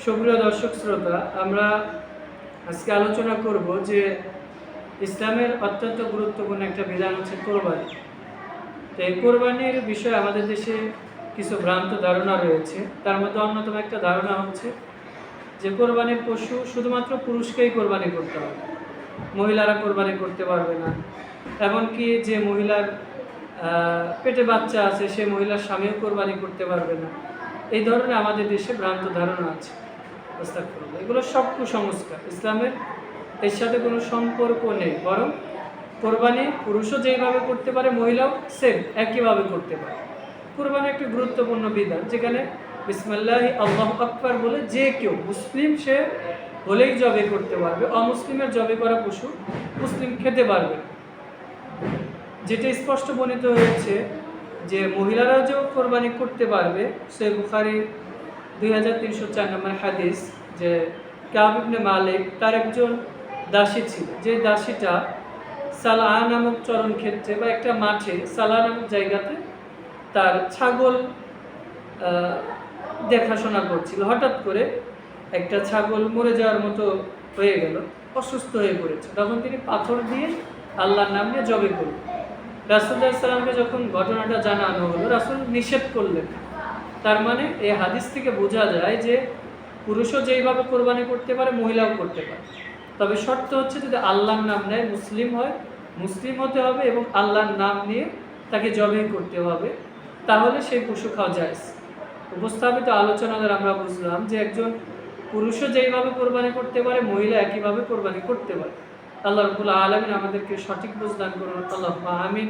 সুপ্রিয় দর্শক শ্রোতা, আমরা আজকে আলোচনা করব যে ইসলামের অত্যন্ত গুরুত্বপূর্ণ একটা বিধান হচ্ছে কোরবানি। তো এই কোরবানির বিষয়ে আমাদের দেশে কিছু ভ্রান্ত ধারণা রয়েছে। তার মধ্যে অন্যতম একটা ধারণা হচ্ছে যে কোরবানির পশু শুধুমাত্র পুরুষকেই কোরবানি করতে হবে, মহিলারা কোরবানি করতে পারবে না। এমনকি যে মহিলার পেটে বাচ্চা আছে, সে মহিলার স্বামীও কোরবানি করতে পারবে না। এই ধরনের আমাদের দেশে ভ্রান্ত ধারণা আছে। এগুলো সব কুসংস্কার। ইসলামের এর সাথে কোনো সম্পর্ক নেই। বরং কোরবানি পুরুষও যেইভাবে করতে পারে, মহিলাও সেম একইভাবে করতে পারে। কোরবানি একটি গুরুত্বপূর্ণ বিধান, যেখানে বিসমাল্লাহি আল্লাহ আকবার বলে যে কেউ, মুসলিম সে হলেই জবে করতে পারবে। অমুসলিমের জবে করা পশু মুসলিম খেতে পারবে। যেটা স্পষ্ট বর্ণিত হয়েছে যে মহিলারাও যে কোরবানি করতে পারবে সে বুখারি দুই হাজার তিনশো চার নম্বর হাদিস যে কাবিবনে মালিক তার একজন দাসী ছিল। যে দাসীটা সালাহ নামক চরণ ক্ষেত্রে বা একটা মাঠে সালাহ নামক জায়গাতে তার ছাগল দেখাশোনা করছিল। হঠাৎ করে একটা ছাগল মরে যাওয়ার মতো হয়ে গেল, অসুস্থ হয়ে পড়েছে। তখন তিনি পাথর দিয়ে আল্লাহর নাম নিয়ে জবে করলেন। রাসুল্লাহ সাল্লামকে যখন ঘটনাটা জানানো হলো, রাসুল নিষেধ করলেন। তার মানে এই হাদিস থেকে বোঝা যায় যে পুরুষও যেইভাবে কোরবানি করতে পারে, মহিলাও করতে পারে। তবে শর্ত হচ্ছে যদি আল্লাহর নাম নেয়, মুসলিম হয়, মুসলিম হতে হবে এবং আল্লাহর নাম নিয়ে তাকে জবে করতে হবে, তাহলে সেই পশু খাওয়া যায় উপস্থাপিত আলোচনা দ্বারা আমরা বুঝলাম যে একজন পুরুষও যেইভাবে কোরবানি করতে পারে, মহিলা একইভাবে কোরবানি করতে পারে। আল্লাহ রবুল্লা আলমিন আমাদেরকে সঠিক বুঝদান করুন। আল্লাহ আমিন।